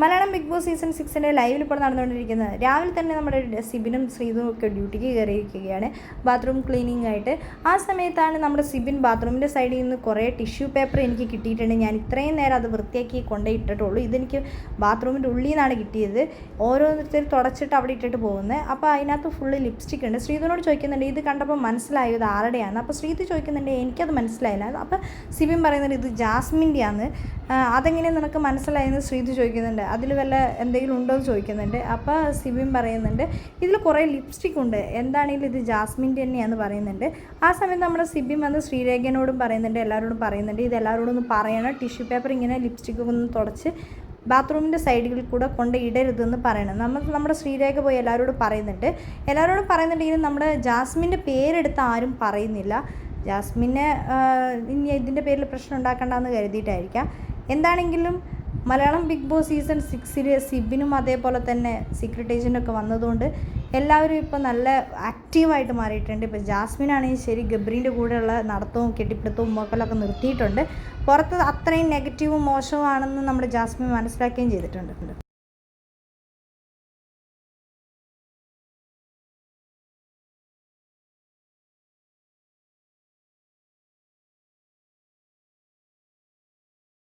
Malayalam big boss season സിക്സിന്റെ ലൈവിൽ ഇപ്പോൾ നടന്നുകൊണ്ടിരിക്കുന്നത്. രാവിലെ തന്നെ നമ്മുടെ സിബിനും ശ്രീതും ഒക്കെ ഡ്യൂട്ടിക്ക് കയറിയിരിക്കുകയാണ് ബാത്റൂം ക്ലീനിങ് ആയിട്ട്. ആ സമയത്താണ് നമ്മുടെ സിബിൻ ബാത്റൂമിന്റെ സൈഡിൽ നിന്ന് കുറേ ടിഷ്യൂ പേപ്പർ എനിക്ക് കിട്ടിയിട്ടുണ്ട്. ഞാൻ ഇത്രയും നേരം അത് വൃത്തിയാക്കി കൊണ്ടേ ഇട്ടിട്ടുള്ളൂ. ഇതെനിക്ക് ബാത്റൂമിന്റെ ഉള്ളിൽ നിന്നാണ് കിട്ടിയത്. ഓരോരുത്തർ തുടച്ചിട്ട് അവിടെ ഇട്ടിട്ട് പോകുന്നത്. അപ്പോൾ അതിനകത്ത് ഫുള്ള് ലിപ്സ്റ്റിക് ഉണ്ട്. ശ്രീതുവിനോട് ചോദിക്കുന്നുണ്ട് ഇത് കണ്ടപ്പോൾ മനസ്സിലായോ? ഇത് ആരുടെയാണ് അപ്പോൾ ശ്രീതു ചോദിക്കുന്നുണ്ട് എനിക്കത് മനസ്സിലായില്ല. അപ്പോൾ സിബിൻ പറയുന്നുണ്ട് ഇത് ജാസ്മിന്റെയാണ് അതെങ്ങനെ നിനക്ക് മനസ്സിലായെന്ന് ശ്രീതു ചോദിക്കുന്നുണ്ട്. അതിൽ വല്ല എന്തെങ്കിലും ഉണ്ടോ എന്ന് ചോദിക്കുന്നുണ്ട്. അപ്പോൾ സിബിൻ പറയുന്നുണ്ട് ഇതിൽ കുറേ ലിപ്സ്റ്റിക് ഉണ്ട്. എന്താണെങ്കിലും ഇത് ജാസ്മിന്റെ തന്നെയാണെന്ന് പറയുന്നുണ്ട്. ആ സമയത്ത് നമ്മുടെ സിബിൻ വന്ന് ശ്രീരേഖനോടും പറയുന്നുണ്ട് എല്ലാവരോടും പറയുന്നുണ്ട് ഇത് എല്ലാവരോടും ഒന്ന് പറയണം. ടിഷ്യൂ പേപ്പർ ഇങ്ങനെ ലിപ്സ്റ്റിക് ഒന്ന് തുടച്ച് ബാത്റൂമിന്റെ സൈഡുകളിൽ കൂടെ കൊണ്ട് ഇടരുതെന്ന് പറയണം. നമ്മൾ നമ്മുടെ ശ്രീരേഖ പോയി എല്ലാവരോടും പറയുന്നുണ്ട്. എല്ലാവരോടും പറയുന്നുണ്ടെങ്കിലും നമ്മുടെ ജാസ്മിന്റെ പേരെടുത്ത് ആരും പറയുന്നില്ല. ജാസ്മിനെ ഇനി ഇതിന്റെ പേരിൽ പ്രശ്നം ഉണ്ടാക്കണ്ടെന്ന് കരുതിയിട്ടായിരിക്കാം. എന്താണെങ്കിലും മലയാളം ബിഗ് ബോസ് സീസൺ സിക്സിൽ സിബിനും അതേപോലെ തന്നെ സീക്രട്ട് ഏജന്റൊക്കെ വന്നതുകൊണ്ട് എല്ലാവരും ഇപ്പോൾ നല്ല ആക്റ്റീവായിട്ട് മാറിയിട്ടുണ്ട്. ഇപ്പോൾ ജാസ്മിനാണെങ്കിൽ ശരി ഗബ്രീന്റെ കൂടെയുള്ള നടത്തവും കെട്ടിപ്പിടുത്തവും മോക്കലൊക്കെ നിർത്തിയിട്ടുണ്ട്. പുറത്ത് അത്രയും നെഗറ്റീവും മോശവുമാണെന്ന് നമ്മുടെ ജാസ്മിൻ മനസ്സിലാക്കുകയും ചെയ്തിട്ടുണ്ട്.